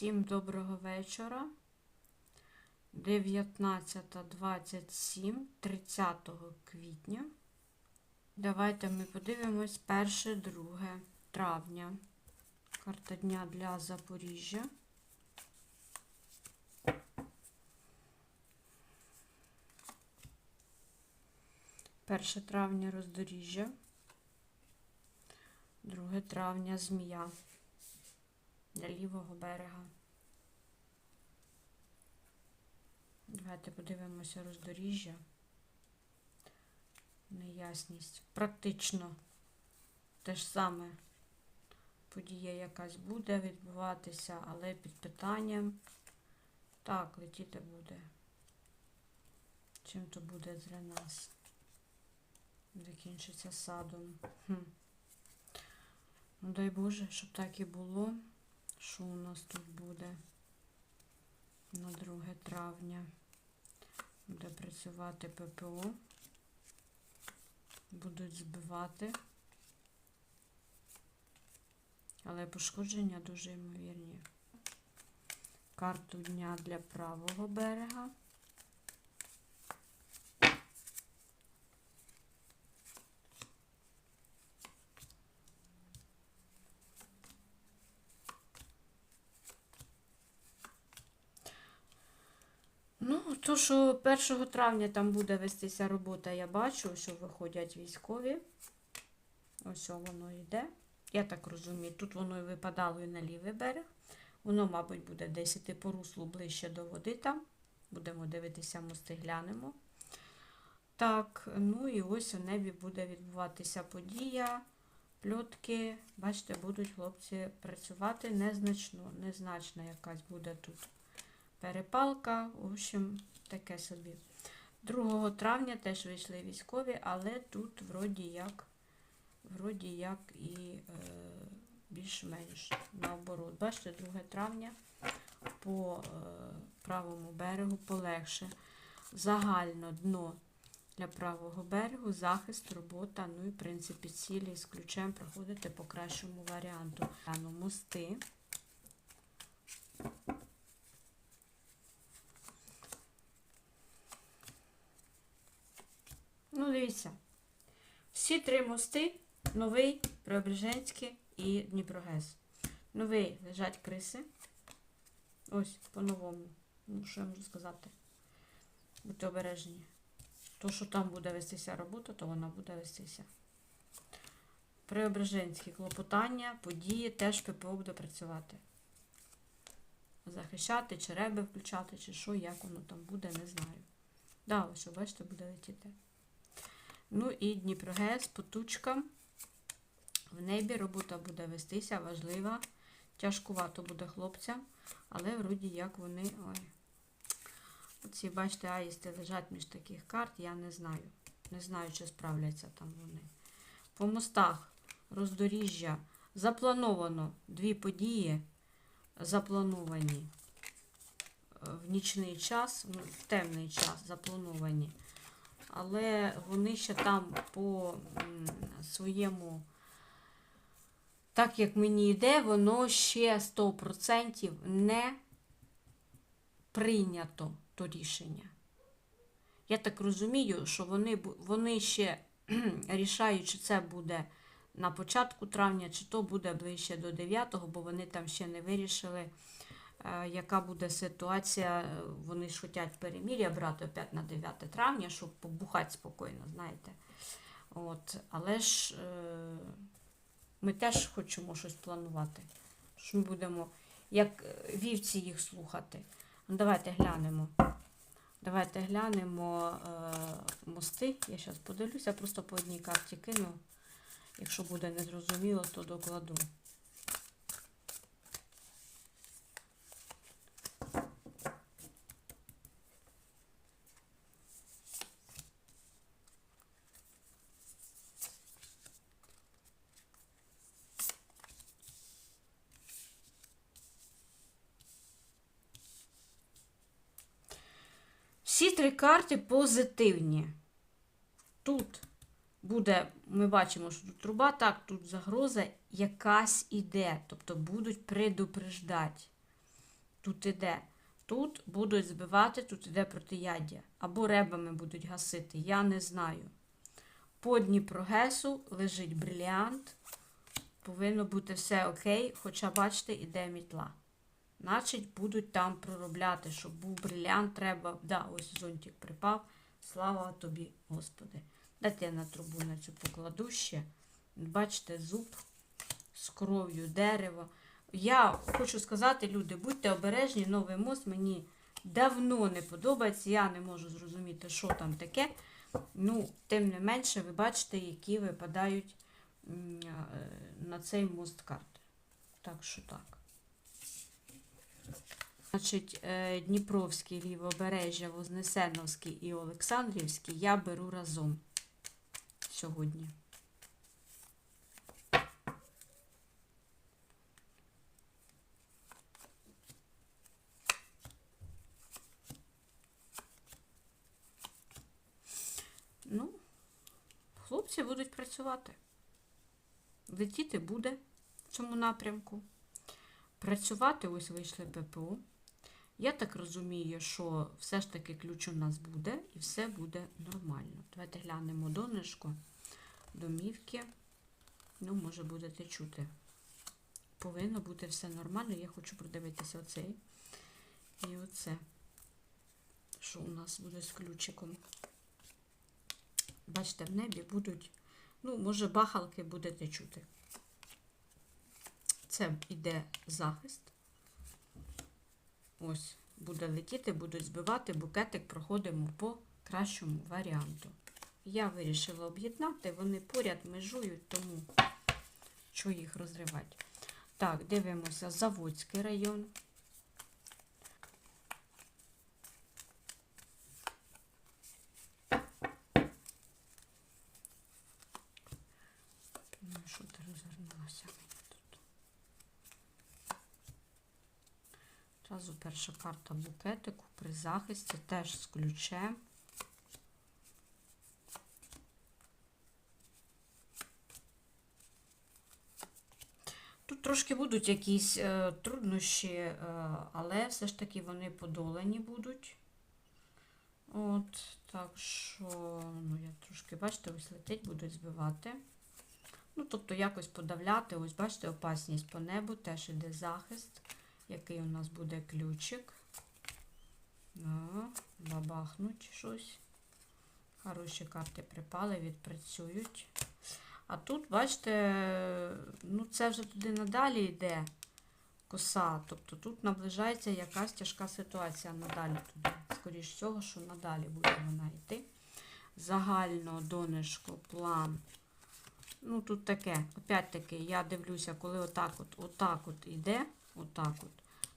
Всім доброго вечора. 19.27, 30 квітня. Давайте ми подивимось 1-2 травня. Карта дня для Запоріжжя. Перше травня роздоріжжя. 2 травня змія для лівого берега. Давайте подивимося роздоріжжя. Неясність. Практично те ж саме подія якась буде відбуватися, але під питанням. Так, летіти буде. Чим то буде для нас? Закінчиться садом. Хм. Ну, дай Боже, щоб так і було. Що у нас тут буде на 2 травня? Буде працювати ППО. Будуть збивати. Але пошкодження дуже ймовірні. Карту дня для правого берега. Ну, то, що 1 травня там буде вестися робота, я бачу, що виходять військові. Ось воно йде. Я так розумію, тут воно і випадало і на лівий берег. Воно, мабуть, буде десь іти по руслу ближче до води там. Будемо дивитися, мости глянемо. Так, ну і ось у небі буде відбуватися подія. Пльотки, бачите, будуть хлопці працювати незначно, незначна якась буде тут перепалка, в общем, таке собі. 2 травня теж вийшли військові, але тут вроді як, вроді як і е, більш-менш наоборот. Бачите, 2 травня по е, правому берегу полегше. Загально дно для правого берегу, захист, робота, ну і в принципі цілі з ключем проходити по кращому варіанту. Ну, мости. Ну. Всі три мости новий, Преображенський і Дніпрогес. Новий лежать криси. Ось, по-новому. Ну, що я можу сказати? Будьте обережні. То, що там буде вестися робота, то вона буде вестися. Преображенські клопотання, події, теж ППО буде працювати. Захищати, чи реби включати, чи що, як воно там буде, не знаю. Да, ось, бачите, буде летіти. Ну і Дніпрогес, потучка. В небі робота буде вестися, важлива. Тяжкувато буде хлопцям, але вроді як вони. Ой. Оці, бачите, аїсти лежать між таких карт, я не знаю. Не знаю, чи справляться там вони. По мостах роздоріжжя заплановано дві події, заплановані в нічний час, в темний час заплановані але вони ще там по своєму, так як мені йде, воно ще 100% не прийнято то рішення. Я так розумію, що вони вони ще рішають, чи це буде на початку травня, чи то буде ближче до 9-го, бо вони там ще не вирішили. Е, яка буде ситуація, вони ж хочуть перемір'я брати опять на 9 травня, щоб побухати спокійно, знаєте. От, Але ж е, ми теж хочемо щось планувати. Що ми будемо, як вівці їх слухати. Ну, Давайте глянемо. Давайте глянемо е, мости. Я зараз подивлюся, просто по одній карті кину. Якщо буде незрозуміло, то докладу. Всі три карти позитивні. Тут буде, ми бачимо, що тут труба, так, тут загроза якась іде. Тобто будуть предупреждати. тут іде. Тут будуть збивати, тут іде протияддя. Або ребами будуть гасити. Я не знаю. По Дніпрогесу лежить бриліант. Повинно бути все окей, хоча, бачите, іде мітла. Значить, будуть там проробляти, щоб був бриліант, треба. Да, ось зонтик припав. Слава тобі, Господи. Дайте я на трубу на цю покладу ще. Бачите, зуб з кров'ю, дерево. Я хочу сказати, люди, будьте обережні, новий мост мені давно не подобається. Я не можу зрозуміти, що там таке. Ну, тим не менше, ви бачите, які випадають е, на цей мост карти. Так що так. Значить, е, Дніпровський, Лівобережжя, Вознесеновський і Олександрівський я беру разом сьогодні. Ну, хлопці будуть працювати. Летіти буде в цьому напрямку. Працювати, ось вийшли ППО. Я так розумію, що все ж таки ключ у нас буде і все буде нормально. Давайте глянемо донышко, домівки. Ну, може, будете чути. Повинно бути все нормально. Я хочу продивитися оцей і оце, що у нас буде з ключиком. Бачите, в небі будуть, ну, може, бахалки будете чути. Це йде захист. Ось, буде летіти, будуть збивати, букетик проходимо по кращому варіанту. Я вирішила об'єднати, вони поряд межують, тому що їх розривати. Так, дивимося, Заводський район. Ну, що ти розвернулася Зразу перша карта букетику при захисті, теж з ключем. Тут трошки будуть якісь е, труднощі, е, але все ж таки вони подолані будуть. От, так що, ну, я трошки, бачите, ось летить, будуть збивати. Ну, тобто якось подавляти, ось бачите, опасність по небу, теж іде захист, який у нас буде ключик. Да, бабахнуть щось. Хороші карти припали, відпрацюють. А тут, бачите, ну це вже туди надалі йде коса. Тобто тут наближається якась тяжка ситуація надалі туди. Скоріш всього, що надалі буде вона йти. Загально донишко, план. Ну, тут таке, опять-таки, я дивлюся, коли отак от, отак от іде, отак от,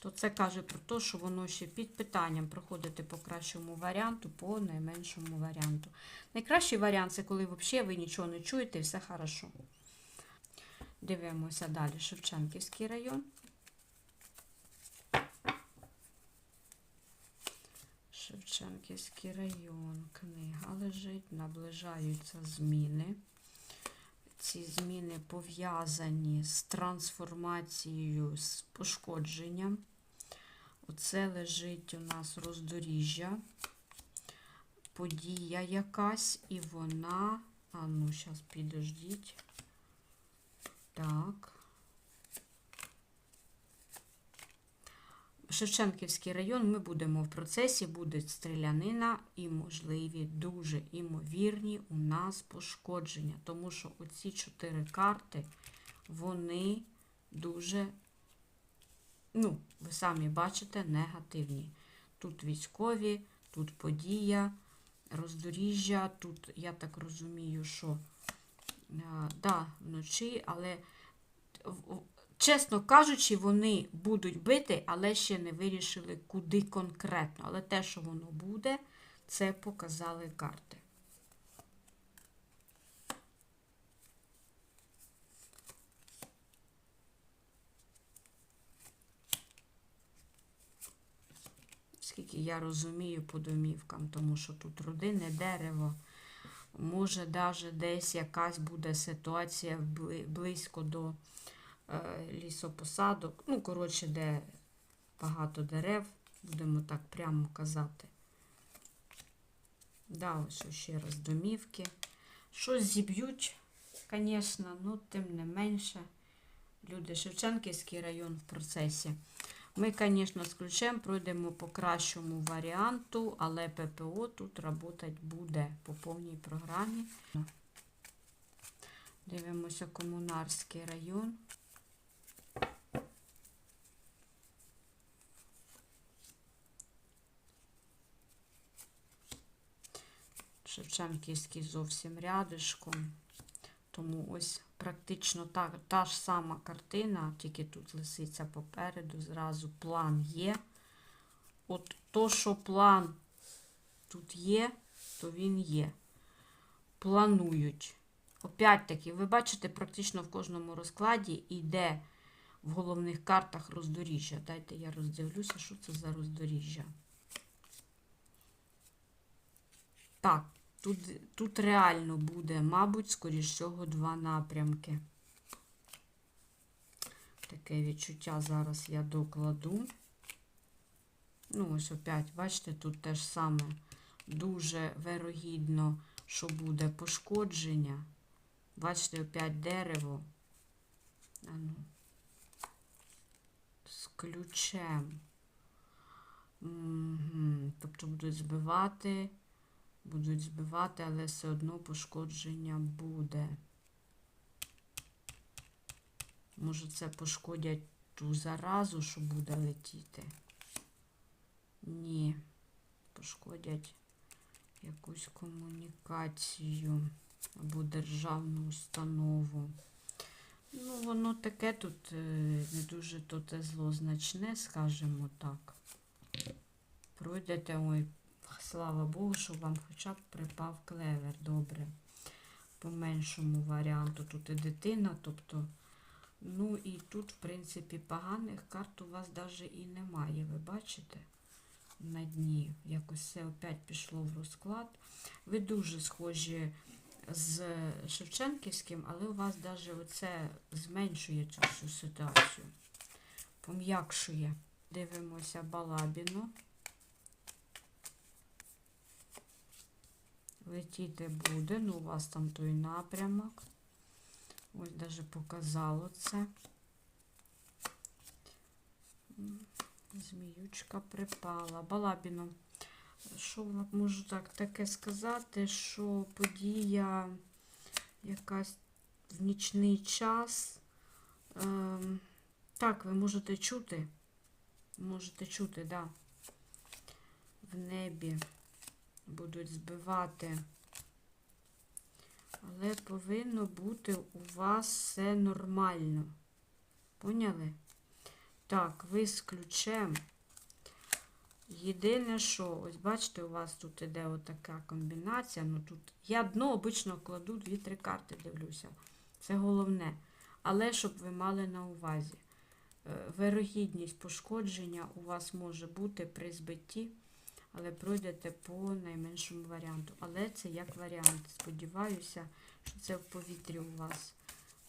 то це каже про те, що воно ще під питанням проходити по кращому варіанту, по найменшому варіанту. Найкращий варіант це коли взагалі ви нічого не чуєте і все хорошо. Дивимося далі. Шевченківський район. Шевченківський район. Книга лежить, наближаються зміни. Ці зміни пов'язані з трансформацією, з пошкодженням. Оце лежить у нас роздоріжжя, подія якась, і вона. А ну, зараз підождіть. Так. Шевченківський район ми будемо в процесі, буде стрілянина і можливі, дуже імовірні у нас пошкодження. Тому що оці чотири карти, вони дуже, ну, ви самі бачите, негативні. Тут військові, тут подія, роздоріжжя, тут, я так розумію, що, да, вночі, але чесно кажучи, вони будуть бити, але ще не вирішили, куди конкретно. Але те, що воно буде, це показали карти. Скільки я розумію по домівкам, тому що тут родинне дерево. Може, навіть десь якась буде ситуація близько до лісопосадок. Ну, коротше, де багато дерев, будемо так прямо казати. Да, ось ще раз домівки. Щось зіб'ють, звісно, ну тим не менше. Люди, Шевченківський район в процесі. Ми, звісно, з ключем пройдемо по кращому варіанту, але ППО тут працювати буде по повній програмі. Дивимося комунарський район. Шевченківський зовсім рядишком. Тому ось практично та, та ж сама картина, тільки тут лисиця попереду, зразу план є. От то, що план тут є, то він є. Планують. Опять-таки, ви бачите, практично в кожному розкладі йде в головних картах роздоріжжя. Дайте я роздивлюся, що це за роздоріжжя. Так, тут, тут реально буде, мабуть, скоріш всього, два напрямки. Таке відчуття зараз я докладу. Ну, ось опять, бачите, тут те ж саме дуже вирогідно, що буде пошкодження. Бачите, опять дерево. А ну. З ключем. Угу. Тобто будуть збивати, будуть збивати, але все одно пошкодження буде. Може, це пошкодять ту заразу, що буде летіти? Ні. Пошкодять якусь комунікацію або державну установу. Ну, воно таке тут е, не дуже то те злозначне, скажімо так. Пройдете, ой, слава Богу, що вам хоча б припав клевер. Добре. По меншому варіанту тут і дитина, тобто. Ну і тут, в принципі, поганих карт у вас навіть і немає, ви бачите? На дні. Якось все опять пішло в розклад. Ви дуже схожі з Шевченківським, але у вас навіть оце зменшує цю ситуацію. Пом'якшує. Дивимося Балабіну. Летіти буде, ну у вас там той напрямок. Ось навіть показало це. Зміючка припала. Балабіно. Що вам можу так таке сказати, що подія якась в нічний час. Ем, так, ви можете чути. Можете чути, да. В небі будуть збивати. Але повинно бути у вас все нормально. Поняли? Так, ви з ключем. Єдине, що, ось бачите, у вас тут іде отака комбінація. Ну тут я дно обично кладу 2-3 карти, дивлюся. Це головне. Але щоб ви мали на увазі. Е, Вирогідність пошкодження у вас може бути при збитті, але пройдете по найменшому варіанту. Але це як варіант. Сподіваюся, що це в повітрі у вас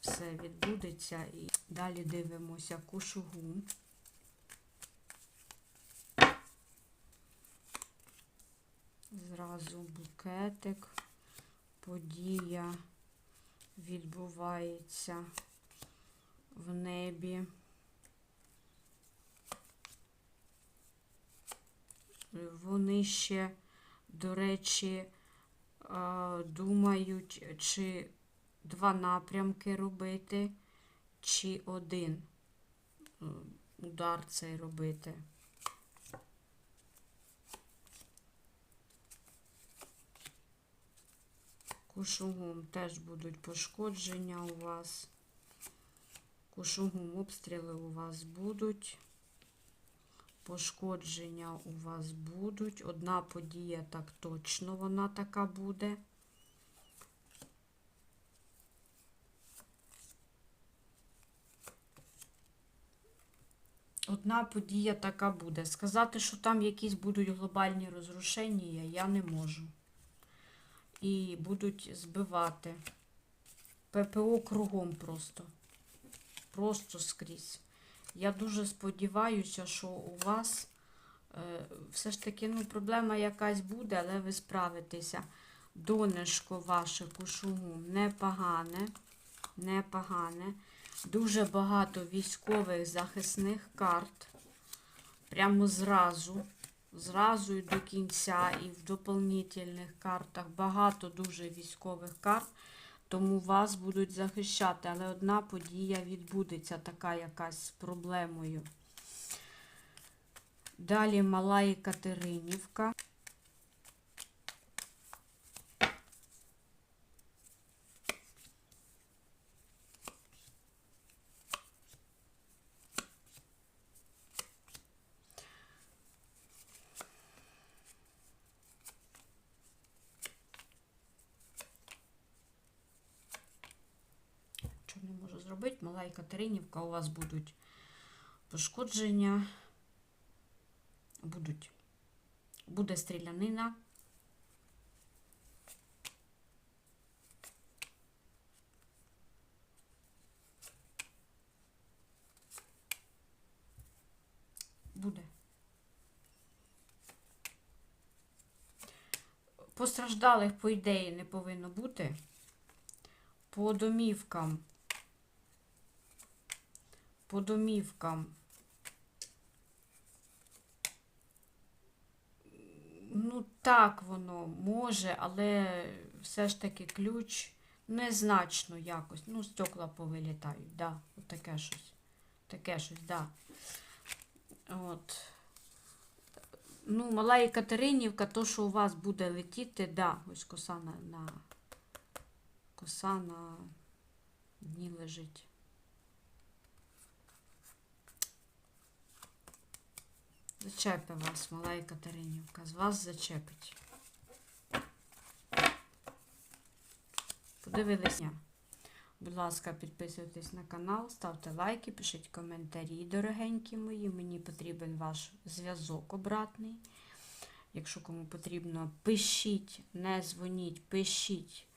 все відбудеться. І далі дивимося кушугу. Зразу букетик, подія відбувається в небі. Вони ще, до речі, думають, чи два напрямки робити, чи один е, удар цей робити. Кушугум теж будуть пошкодження у вас. Кушугум обстріли у вас будуть. Пошкодження у вас будуть. Одна подія так точно вона така буде. Одна подія така буде. Сказати, що там якісь будуть глобальні розрушення, я не можу. І будуть збивати. ППО кругом просто. Просто скрізь. Я дуже сподіваюся, що у вас е, все ж таки ну, проблема якась буде, але ви справитеся. Донечко ваше кушугу непогане, непогане. Дуже багато військових захисних карт. Прямо зразу. Зразу і до кінця, і в доповнительних картах. Багато дуже військових карт. Тому вас будуть захищати. Але одна подія відбудеться, така якась з проблемою. Далі Мала Екатеринівка. Що не можу Мала Екатеринівка, у вас будуть пошкодження, будуть, буде стрілянина. Буде. Постраждалих, по ідеї, не повинно бути. По домівкам. По домівкам. Ну, так воно може, але все ж таки ключ незначно якось. Ну, стекла повилітають, да. Таке щось. Таке щось, да. От. Ну, мала Екатеринівка, то, що у вас буде летіти, да, ось коса на, на коса на дні лежить. Зачепи вас, мала Екатеринівка. З вас зачепить. Подивилися. Будь ласка, підписуйтесь на канал, ставте лайки, пишіть коментарі, дорогенькі мої. Мені потрібен ваш зв'язок обратний. Якщо кому потрібно, пишіть, не дзвоніть, пишіть.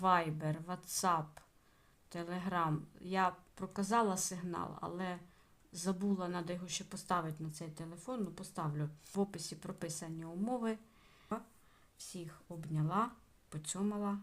Viber, WhatsApp, Telegram. Я проказала сигнал, але забула, треба його ще поставити на цей телефон. Ну, поставлю. В описі прописані умови. Всіх обняла, поцьомала.